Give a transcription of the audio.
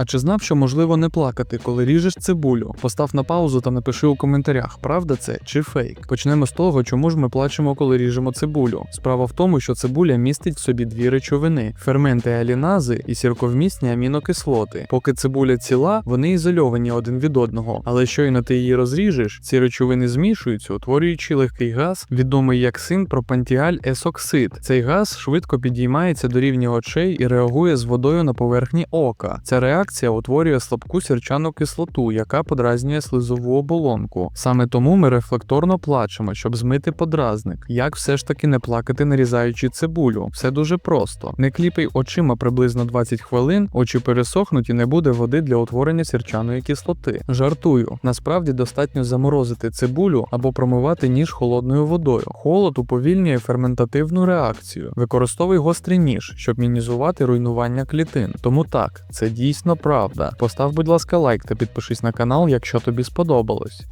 А чи знав, що можливо не плакати, коли ріжеш цибулю? Постав на паузу та напиши у коментарях, правда це чи фейк. Почнемо з того, чому ж ми плачемо, коли ріжемо цибулю. Справа в тому, що цибуля містить в собі дві речовини: ферменти алінази і сірковмісні амінокислоти. Поки цибуля ціла, вони ізольовані один від одного, але щойно ти її розріжеш, ці речовини змішуються, утворюючи легкий газ, відомий як синпропантіаль есоксид. Цей газ швидко підіймається до рівня очей і реагує з водою на поверхні ока. Ця реакція утворює слабку сірчану кислоту, яка подразнює слизову оболонку. Саме тому ми рефлекторно плачемо, щоб змити подразник. Як все ж таки не плакати, нарізаючи цибулю? Все дуже просто. Не кліпай очима приблизно 20 хвилин, очі пересохнуть і не буде води для утворення сірчаної кислоти. Жартую, насправді достатньо заморозити цибулю або промивати ніж холодною водою. Холод уповільнює ферментативну реакцію. Використовуй гострий ніж, щоб мінізувати руйнування клітин. Тому так, це дійсно правда. Постав, будь ласка, лайк та підпишись на канал, якщо тобі сподобалось.